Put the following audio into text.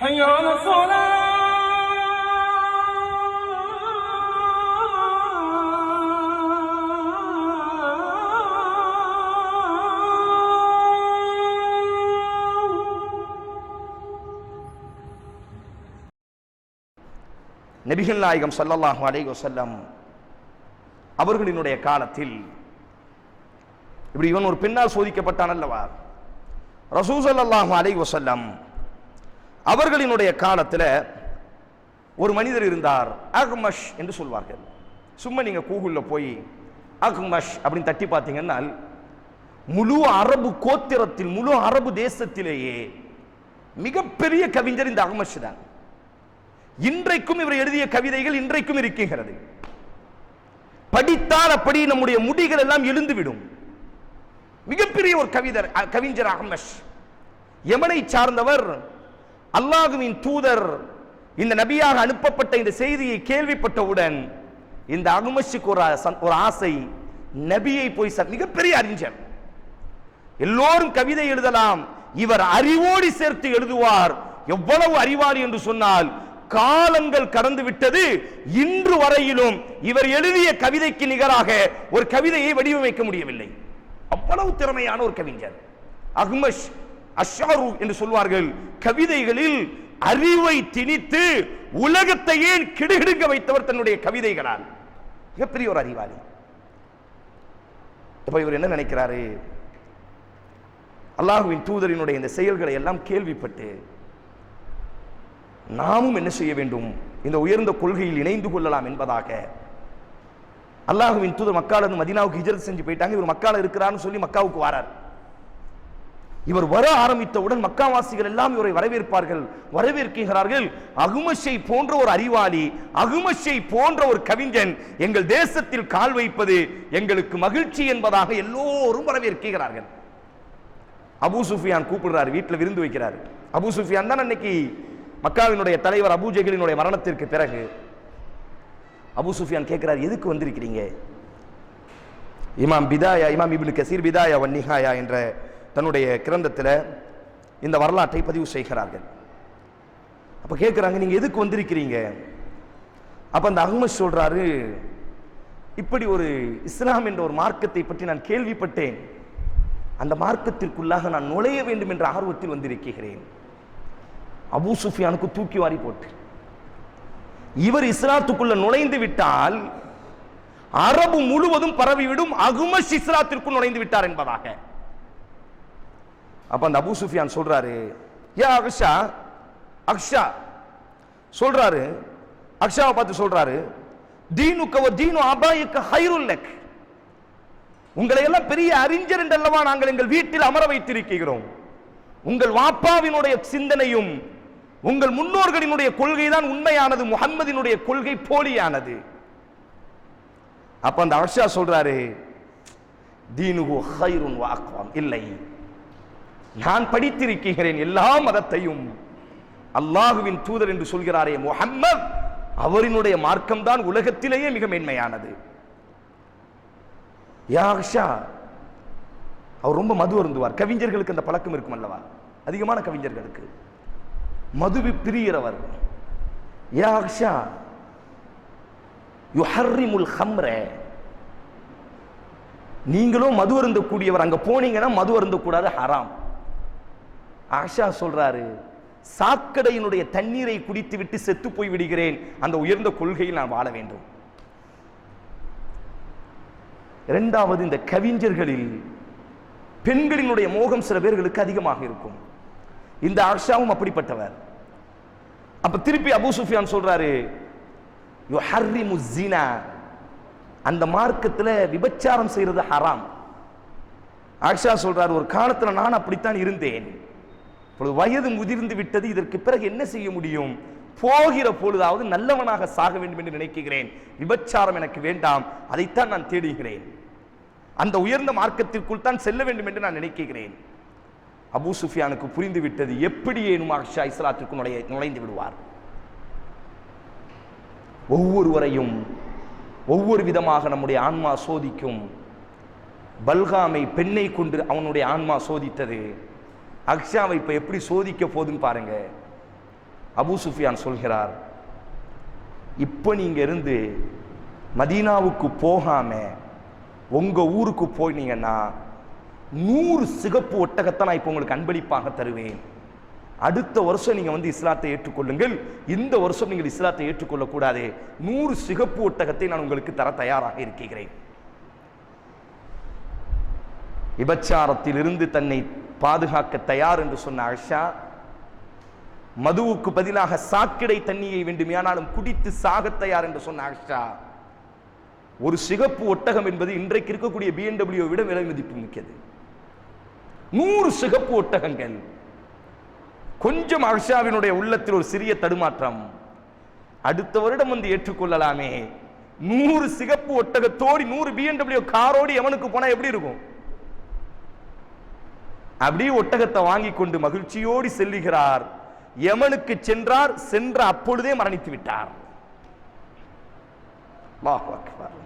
حي على الصلاة நபிகள் நாயகம் ஸல்லல்லாஹு அலைஹி வஸல்லம் அவர்களினுடைய காலத்தில் இப்படி இவன் ஒரு பெண்ணால் சோதிக்கப்பட்டான் அல்லவா ரசூ ஸல்லல்லாஹு அலைஹி வஸல்லம் அவர்களினுடைய காலத்தில் ஒரு மனிதர் இருந்தார். அக்மஷ் என்று சொல்வார்கள். சும்மா நீங்க கூகுளில் போய் அக்மஷ் அப்படின்னு தட்டி பார்த்தீங்கன்னா முழு அரபு கோத்திரத்தில் முழு அரபு தேசத்திலேயே மிகப்பெரிய கவிஞர் இந்த அகமஷ் தான். இன்றைக்கும் இவர் எழுதிய கவிதைகள் இன்றைக்கும் இருக்கின்றது. படித்தால் அப்படி நம்முடைய முடிகள் எல்லாம் எழுந்துவிடும். மிகப்பெரிய ஒரு கவிதர் கவிஞர் அகமஷ் எமனை சார்ந்தவர் அல்லாஹுவின் தூதர் இந்த நபியாக அனுப்பப்பட்ட இந்த செய்தியை கேள்விப்பட்டவுடன் இந்த அகமஷுக்கு ஒரு ஒரு ஆசை நபியை போய் ச- மிகப்பெரிய அறிஞர். எல்லோரும் கவிதை எழுதலாம் இவர் அறிவோடு சேர்த்து எழுதுவார். எவ்வளவு அறிவாளி என்று சொன்னால் காலங்கள் கடந்து விட்டது இன்று வரையிலும் இவர் எழுதிய கவிதைக்கு நிகராக ஒரு கவிதையை வடிவமைக்க முடியவில்லை. அவ்வளவு திறமையான ஒரு கவிஞர். அஹ்மஷ் அஷாரு என்று சொல்வார்கள். கவிதைகளில் அறிவை திணித்து உலகத்தையே கிடுகிடுங்க வைத்தவர் தன்னுடைய கவிதைகளால்? மிகப்பெரிய ஒரு அறிவாளி. இப்ப இவர் என்ன நினைக்கிறாரு? அல்லாஹுவின் தூதரினுடைய இந்த செயல்களை எல்லாம் கேள்விப்பட்டு நாமும் என்ன செய்ய வேண்டும்? இந்த உயர்ந்த கொள்கையில் இணைந்து கொள்ளலாம் என்பதாக அல்லாஹுவின் தூதர் மக்கால மதினாவுக்கு மதீனாவுக்கு ஹிஜரத் செஞ்சு போயிட்டாங்க. இவர் மக்கால இருக்கிறான்னு சொல்லி மக்காவுக்கு வாரார். இவர் வர ஆரம்பித்தவுடன் மக்காவாசிகள் எல்லாம் இவரை வரவேற்பார்கள் வரவேற்கிறார்கள். அகுமஷை போன்ற ஒரு அறிவாளி அகுமஷை போன்ற ஒரு கவிஞன் எங்கள் தேசத்தில் கால் வைப்பது எங்களுக்கு மகிழ்ச்சி என்பதாக எல்லோரும் வரவேற்கிறார்கள். அபு சுஃபியான் கூப்பிடுறாரு வீட்டில் விருந்து வைக்கிறார். அபூ சுஃபியான் தான் அன்னைக்கு மக்காவினுடைய தலைவர் அபூ மரணத்திற்கு பிறகு. அபூ சுஃபியான் கேட்கிறார் எதுக்கு வந்திருக்கிறீங்க? இமாம் பிதாயா இமாம் இப்னு கசீர் பிதாயா வன்னிஹாயா என்ற தன்னுடைய கிரந்தத்தில் இந்த வரலாற்றை பதிவு செய்கிறார்கள். அப்போ கேட்குறாங்க நீங்கள் எதுக்கு வந்திருக்கிறீங்க? அப்போ அந்த அகமது சொல்கிறாரு இப்படி ஒரு இஸ்லாம் என்ற ஒரு மார்க்கத்தை பற்றி நான் கேள்விப்பட்டேன். அந்த மார்க்கத்திற்குள்ளாக நான் நுழைய வேண்டும் என்ற ஆர்வத்தில் வந்திருக்கிறேன். அபூ சுஃபியானுக்கு தூக்கி வாரி போட்டு. இவர் இஸ்லாத்துக்குள்ள நுழைந்து விட்டால் அரபு முழுவதும் பரவிவிடும் அகுமஷ் இஸ்லாத்திற்குள் நுழைந்து விட்டார் என்பதாக. அப்போ அந்த அபு சுஃபியான் சொல்கிறாரு ஏன் அக்ஷா அக்ஷா. சொல்கிறாரு அக்ஷாவை பார்த்து சொல்றாரு தீனுக்க தீனு அபாயிக்க ஹைருல்லக் உங்களை எல்லாம் பெரிய அறிஞர் என்றல்லவா நாங்கள் எங்கள் வீட்டில் அமர வைத்திருக்கிறோம். உங்கள் வாப்பாவினுடைய சிந்தனையும் உங்கள் முன்னோர்களினுடைய கொள்கை தான் உண்மையானது முகம்மதினுடைய கொள்கை போலியானது. அப்ப அந்த அர்ஷா சொல்றாரு தீனுகு ஹைருன் வாக்வாம் இல்லை. நான் படித்திருக்கிறேன் எல்லா மதத்தையும். அல்லாஹுவின் தூதர் என்று சொல்கிறாரே முஹம்மத் அவரினுடைய மார்க்கம் தான் உலகத்திலேயே மிக மேன்மையானது. யா அவர் ரொம்ப மது அருந்துவார். கவிஞர்களுக்கு அந்த பழக்கம் இருக்கும் அல்லவா? அதிகமான கவிஞர்களுக்கு. மதுவி பிரியறவர். யா யுஹர்ரிமுல் ஹம்ரே. நீங்களும் மது அருந்தக்கூடியவர். அங்க போனீங்கன்னா மது அருந்தக்கூடாது ஹராம். ஆஷா சொல்றாரு சாக்கடையினுடைய தண்ணீரை குடித்து விட்டு செத்து போய் விடுகிறேன் அந்த உயர்ந்த கொள்கையில் நான் வாழ வேண்டும். இரண்டாவது இந்த கவிஞர்களில் பெண்களினுடைய மோகம் சில பேர்களுக்கு அதிகமாக இருக்கும். இந்த ஆஷாவும் அப்படிப்பட்டவர். அப்ப திருப்பி அபு சுஃபியான் சொல்றாரு அந்த மார்க்கத்துல விபச்சாரம் செய்யறது ஹராம். ஆக்ஷா சொல்றாரு ஒரு காலத்துல நான் அப்படித்தான் இருந்தேன். இப்பொழுது வயது முதிர்ந்து விட்டது இதற்கு பிறகு என்ன செய்ய முடியும்? போகிற பொழுதாவது நல்லவனாக சாக வேண்டும் என்று நினைக்கிறேன். விபச்சாரம் எனக்கு வேண்டாம் அதைத்தான் நான் தேடுகிறேன். அந்த உயர்ந்த மார்க்கத்திற்குள் தான் செல்ல வேண்டும் என்று நான் நினைக்கிறேன். அபு சுஃபியானுக்கு புரிந்து விட்டது எப்படி ஏனும் ஆஷா இஸ்லாத்திற்கு நுழைய நுழைந்து விடுவார்? ஒவ்வொருவரையும் ஒவ்வொரு விதமாக நம்முடைய ஆன்மா சோதிக்கும். பல்காமை பெண்ணை கொண்டு அவனுடைய ஆன்மா சோதித்தது. அக்ஷாவை இப்போ எப்படி சோதிக்க போதுன்னு பாருங்க. அபு சுஃபியான் சொல்கிறார் இப்போ நீங்கள் இருந்து மதீனாவுக்கு போகாமல் உங்கள் ஊருக்கு போனீங்கன்னா நூறு சிகப்பு ஒட்டகத்தை நான் இப்போ உங்களுக்கு அன்பளிப்பாக தருவேன். அடுத்த வருஷம் நீங்கள் வந்து இஸ்லாத்தை ஏற்றுக்கொள்ளுங்கள். இந்த வருஷம் நீங்கள் இஸ்லாத்தை ஏற்றுக்கொள்ளக்கூடாது. நூறு சிகப்பு ஒட்டகத்தை நான் உங்களுக்கு தர தயாராக இருக்கிறேன். விபச்சாரத்திலிருந்து தன்னை பாதுகாக்க தயார் என்று சொன்ன ஆயிஷா மதுவுக்கு பதிலாக சாக்கடை தண்ணியை வேண்டுமையானாலும் குடித்து சாகத் தயார் என்று சொன்ன ஆயிஷா ஒரு சிகப்பு ஒட்டகம் என்பது இன்றைக்கு இருக்கக்கூடிய பிஎன்டபிள்யூ விட விலை மதிப்பு மிக்கது. நூறு சிகப்பு ஒட்டகங்கள். கொஞ்சம் அர்ஷாவினுடைய உள்ளத்தில் ஒரு சிறிய தடுமாற்றம். அடுத்த வருடம் வந்து ஏற்றுக்கொள்ளலாமே. நூறு சிகப்பு ஒட்டகத்தோடி நூறு பிஎன்டபிள்யூ காரோடி எவனுக்கு போனா எப்படி இருக்கும்? அப்படியே ஒட்டகத்தை வாங்கி கொண்டு மகிழ்ச்சியோடு செல்லுகிறார். யமனுக்கு சென்றார் சென்ற அப்பொழுதே மரணித்து விட்டார். வா அக்பர்.